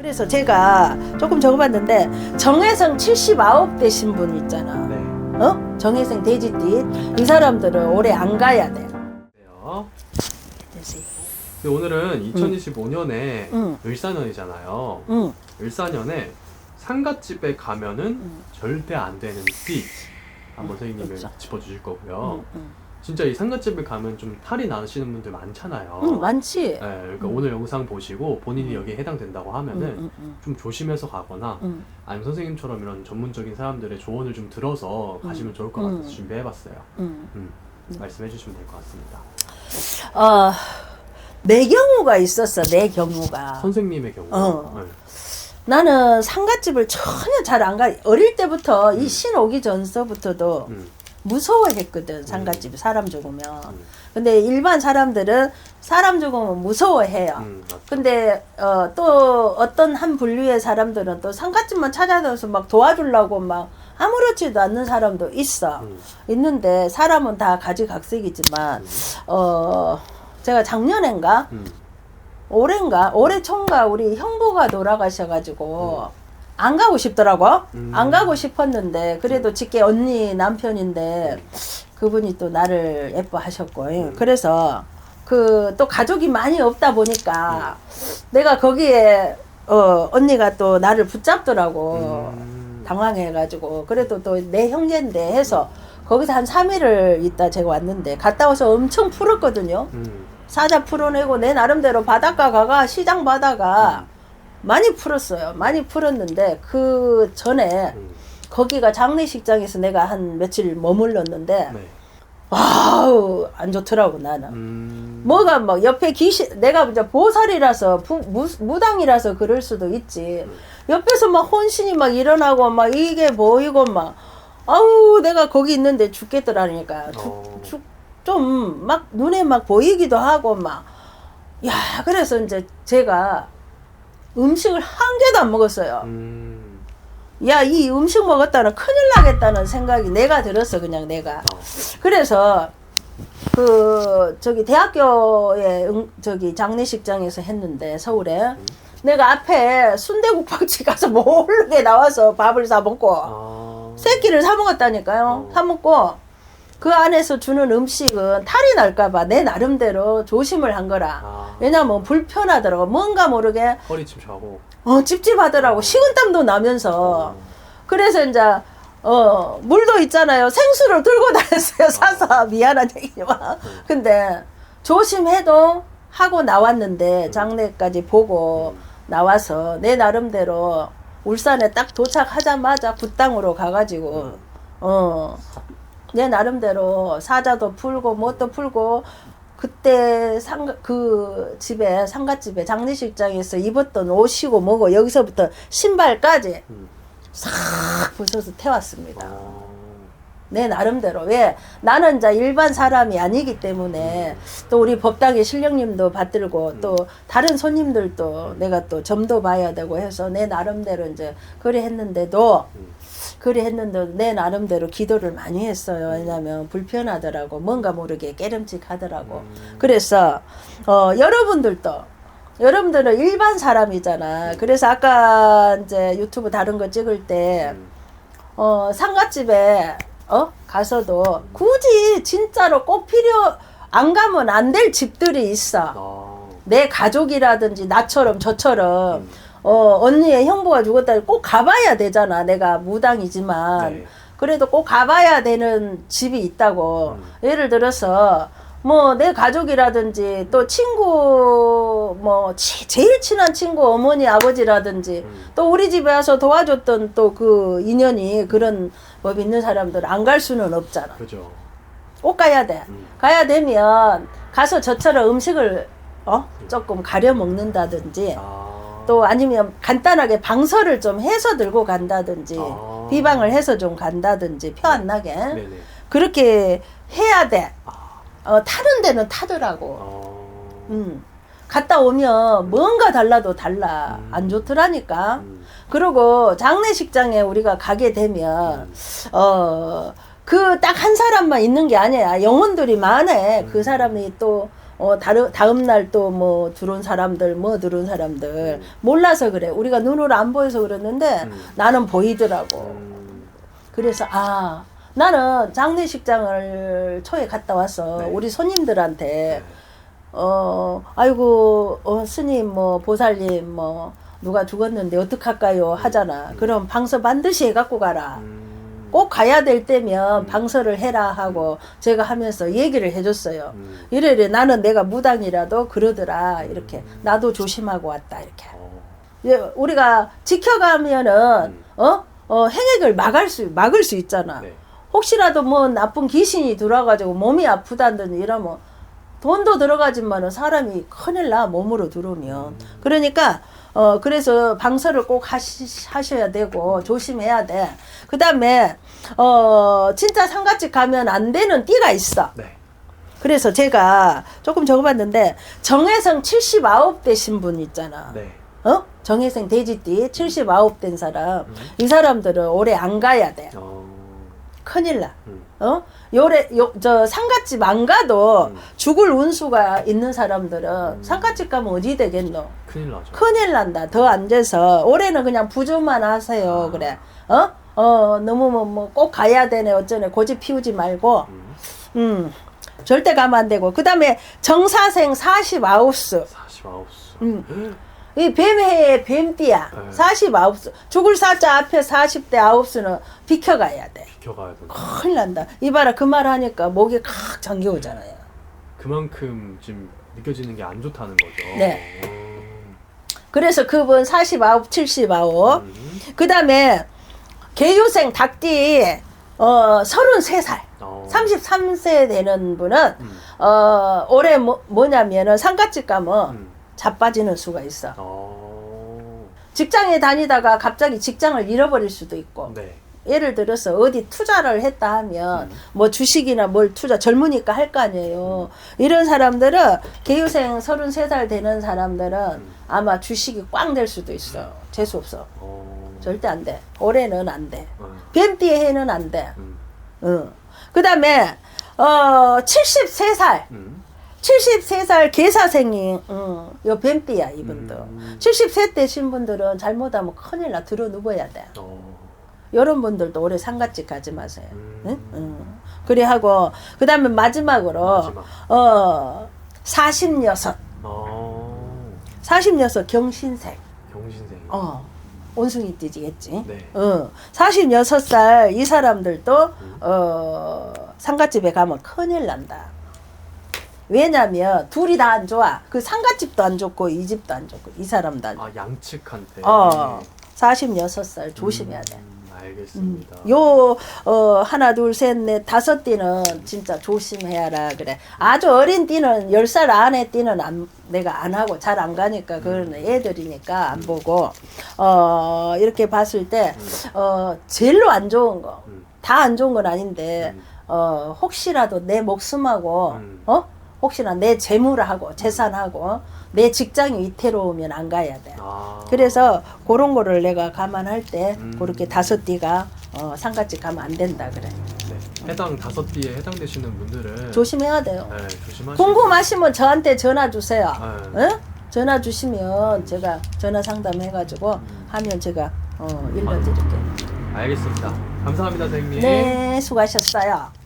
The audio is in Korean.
그래서 제가 조금 적어봤는데 정혜성 79 되신 분 있잖아. 네. 어? 정혜성 돼지띠 이 사람들은 올해 안 가야 돼. 그래요. 근데 오늘은 2025년에 응. 을사년이잖아요. 응. 을사년에 상갓집에 가면은 응. 절대 안 되는 띠 한번 선생님이 그렇죠. 짚어주실 거고요. 응. 응. 진짜 이 상갓집에 가면 좀 탈이 나시는 분들 많잖아요. 응, 많지. 네, 그러니까 음. 오늘 영상 보시고 본인이 여기에 해당된다고 하면은 응, 응, 좀 조심해서 가거나 응. 아니면 선생님처럼 이런 전문적인 사람들의 조언을 좀 들어서 가시면 좋을 것 같아서 음. 준비해봤어요. 응. 음, 말씀해 주시면 될 것 같습니다. 어, 내 경우가 있었어. 내 경우가. 선생님의 경우. 어. 네. 나는 상갓집을 전혀 잘 안 가. 어릴 때부터 이신 오기 전서부터도 음, 무서워했거든. 상갓집 사람 죽으면. 음, 근데 일반 사람들은 사람 죽으면 무서워해요. 음, 맞죠. 근데 어, 또 어떤 한 분류의 사람들은 또 상갓집만 찾아다녀서 막 도와주려고 막 아무렇지도 않는 사람도 있어. 음, 있는데 사람은 다 가지각색이지만 어 제가 작년엔가 음, 올해인가 올해 총가 우리 형부가 돌아가셔가지고 안 가고 싶더라고. 음. 안 가고 싶었는데 그래도 직계 언니 남편인데 그분이 또 나를 예뻐하셨고 음. 그래서 그 또 가족이 많이 없다 보니까 내가 거기에 어 언니가 또 나를 붙잡더라고. 음, 당황해가지고. 그래도 또 내 형제인데 해서 거기서 한 3일을 있다 제가 왔는데 갔다 와서 엄청 풀었거든요. 음, 사자 풀어내고 내 나름대로 바닷가 가가 시장 바다가 많이 풀었어요. 많이 풀었는데 그 전에 음, 거기가 장례식장에서 내가 한 며칠 머물렀는데 네. 와우 안 좋더라고 나는. 음, 뭐가 막 옆에 귀신 내가 이제 보살이라서 부, 무, 무당이라서 그럴 수도 있지. 옆에서 막 혼신이 막 일어나고 막 이게 보이고 막 아우 내가 거기 있는데 죽겠더라니까. 어. 좀막 눈에 막 보이기도 하고 막. 야 그래서 이제 제가 음식을 한 개도 안 먹었어요. 음, 야 이 음식 먹었다는 큰일 나겠다는 생각이 내가 들었어 그냥 내가. 어, 그래서 그 저기 대학교에 응- 저기 장례식장에서 했는데 서울에. 내가 앞에 순대국밥집 가서 모르게 나와서 밥을 사 먹고 아, 새끼를 사 먹었다니까요. 어. 사 먹고 그 안에서 주는 음식은 탈이 날까봐 내 나름대로 조심을 한 거라. 아, 왜냐면 불편하더라고. 뭔가 모르게 허리춤 자고. 어 찝찝하더라고. 식은땀도 나면서. 그래서 이제 어 물도 있잖아요. 생수를 들고 다녔어요. 사서. 미안한 얘기지만. 근데 조심해도 하고 나왔는데 장례까지 보고 나와서 내 나름대로 울산에 딱 도착하자마자 굿당으로 가가지고 어 내 나름대로 사자도 풀고 뭣도 풀고 그때 상가 그 집에 상가집에 장례식장에서 입었던 옷이고 뭐고 여기서부터 신발까지 음, 싹 부숴서 태웠습니다. 어, 내 나름대로. 왜? 나는 이제 일반 사람이 아니기 때문에 또 우리 법당의 신령님도 받들고 또 다른 손님들도 내가 또 점도 봐야 되고 해서 내 나름대로 이제 그리 했는데도 음, 그리 했는데 내 나름대로 기도를 많이 했어요. 왜냐면 불편하더라고. 뭔가 모르게 깨름직하더라고. 음. 그래서 어 여러분들도 여러분들은 일반 사람이잖아. 그래서 아까 이제 유튜브 다른 거 찍을 때 음, 어, 상가집에 어 가서도 굳이 진짜로 꼭 필요 안 가면 안 될 집들이 있어. 아, 내 가족이라든지 나처럼 저처럼 음, 어 언니의 형부가 죽었다 꼭 가봐야 되잖아. 내가 무당이지만 네. 그래도 꼭 가봐야 되는 집이 있다고. 음. 예를 들어서 뭐 내 가족이라든지 또 친구 뭐 치- 제일 친한 친구 어머니 아버지라든지 음. 또 우리 집에 와서 도와줬던 또 그 인연이 그런 법 있는 사람들 안 갈 수는 없잖아. 그죠. 꼭 가야 돼. 음. 가야 되면 가서 저처럼 음식을 어 조금 가려 먹는다든지 아, 또 아니면 간단하게 방설을 좀 해서 들고 간다든지 아. 비방을 해서 좀 간다든지 표 안 나게 네네. 그렇게 해야 돼. 아, 어, 타는 데는 타더라고. 어, 음. 갔다 오면 뭔가 달라도 달라. 음. 안 좋더라니까. 음, 그리고 장례식장에 우리가 가게 되면 음. 어, 그 딱 한 사람만 있는 게 아니야. 영혼들이 많아. 그 사람이 또 어 다른 다음 날 또 뭐 들어온 사람들 뭐 들어온 사람들 음. 몰라서 그래. 우리가 눈으로 안 보여서 그러는데 음. 나는 보이더라고. 음, 그래서 아 나는 장례식장을 초에 갔다 왔어. 네. 우리 손님들한테 네. 어 아이고 어, 스님 뭐 보살님 뭐 누가 죽었는데 어떡할까요 하잖아. 그럼 방서 반드시 해갖고 가라. 음, 꼭 가야 될 때면 음. 방서를 해라 하고 제가 하면서 얘기를 해줬어요. 음, 이래래 나는 내가 무당이라도 그러더라 이렇게 나도 조심하고 왔다 이렇게. 어, 예, 우리가 지켜가면은 음. 어? 어 행액을 막을 수 막을 수 있잖아. 네. 혹시라도 뭐 나쁜 귀신이 들어와가지고 몸이 아프다든지 이러면 돈도 들어가지만은 사람이 큰일 나 몸으로 들어오면 그러니까 어 그래서 방서를 꼭 하시, 하셔야 되고 조심해야 돼. 그 다음에 어 진짜 상가집 가면 안 되는 띠가 있어. 네. 그래서 제가 조금 적어봤는데 정혜성 79 되신 분 있잖아. 네. 어? 정혜생 돼지띠 79 된 사람. 음. 이 사람들은 올해 안 가야 돼. 어, 큰일 나. 음, 어? 요래 요저 상갓집 안 가도 음. 죽을 운수가 있는 사람들은 상갓집 가면 어디 되겠노? 큰일 나죠. 큰일 난다. 더 앉아서 올해는 그냥 부조만 하세요. 아. 그래. 어? 어 너무 뭐 뭐꼭 가야 되네 어쩌네 고집 피우지 말고 음, 음 절대 가면 안 되고 그다음에 정사생 49수 49수. 음. 이 뱀해의 뱀띠야. 네. 49수 죽을 사자 앞에 40대 9수는 비켜가야 돼. 비켜가야 된다. 큰일 난다. 이봐라 그 말 하니까 목이 칵 잠겨오잖아요. 그만큼 지금 느껴지는 게 안 좋다는 거죠. 네. 어, 그래서 그분 49, 79 음, 그 다음에 개유생 닭띠 어 33살. 어, 33세 되는 분은 음, 어 올해 뭐, 뭐냐면은 상가집 가면 음, 자빠지는 수가 있어 어, 직장에 다니다가 갑자기 직장을 잃어버릴 수도 있고 네. 예를 들어서 어디 투자를 했다 하면 음. 뭐 주식이나 뭘 투자 젊으니까 할 거 아니에요. 이런 사람들은 개유생 33살 되는 사람들은 음. 아마 주식이 꽝 될 수도 있어. 재수 없어. 어, 절대 안 돼. 올해는 안 돼. 어, 뱀띠의 해는 안 돼. 음, 응. 그다음에 어 73살. 음, 73살 계사생이 응. 요 뱀띠야, 이분도. 음. 70세 되신 분들은 잘못하면 큰일 나. 들어 누워야 돼. 어, 이런 분들도 올해 상가집 가지 마세요. 음. 응? 응. 그래 하고 그 다음에 마지막으로 마지막. 어 46. 어, 46 경신생. 경신생. 어. 온숭이 띠지겠지. 네. 어. 46살 이 사람들도 음. 어 상가집에 가면 큰일 난다. 왜냐면 둘이 다 안 좋아. 그 상가집도 안 좋고 이 집도 안 좋고 이 사람도 안 좋아. 아 양측한테. 어. 46살 조심해야 돼. 음, 음, 알겠습니다. 요, 어, 하나, 둘, 셋, 넷, 다섯 띠는 진짜 조심해야라, 그래. 아주 어린 띠는, 열 살 안에 띠는 안, 내가 안 하고 잘 안 가니까, 그거는 애들이니까 안 보고, 어, 이렇게 봤을 때, 어, 제일로 안 좋은 거, 음, 다안 좋은 건 아닌데, 음. 어, 혹시라도 내 목숨하고, 음. 어? 혹시나 내 재물하고, 재산하고, 내 직장이 위태로우면 안 가야 돼. 아. 그래서 그런 거를 내가 감안할 때 음. 그렇게 다섯 띠가 어, 상가집 가면 안 된다 그래. 네. 해당 다섯 띠에 해당되시는 분들은 조심해야 돼요. 네, 조심하시고. 궁금하시면 저한테 전화 주세요. 네. 응? 전화 주시면 제가 전화 상담해가지고 음. 하면 제가 어, 일러드릴게요. 알겠습니다. 감사합니다, 선생님. 네, 수고하셨어요.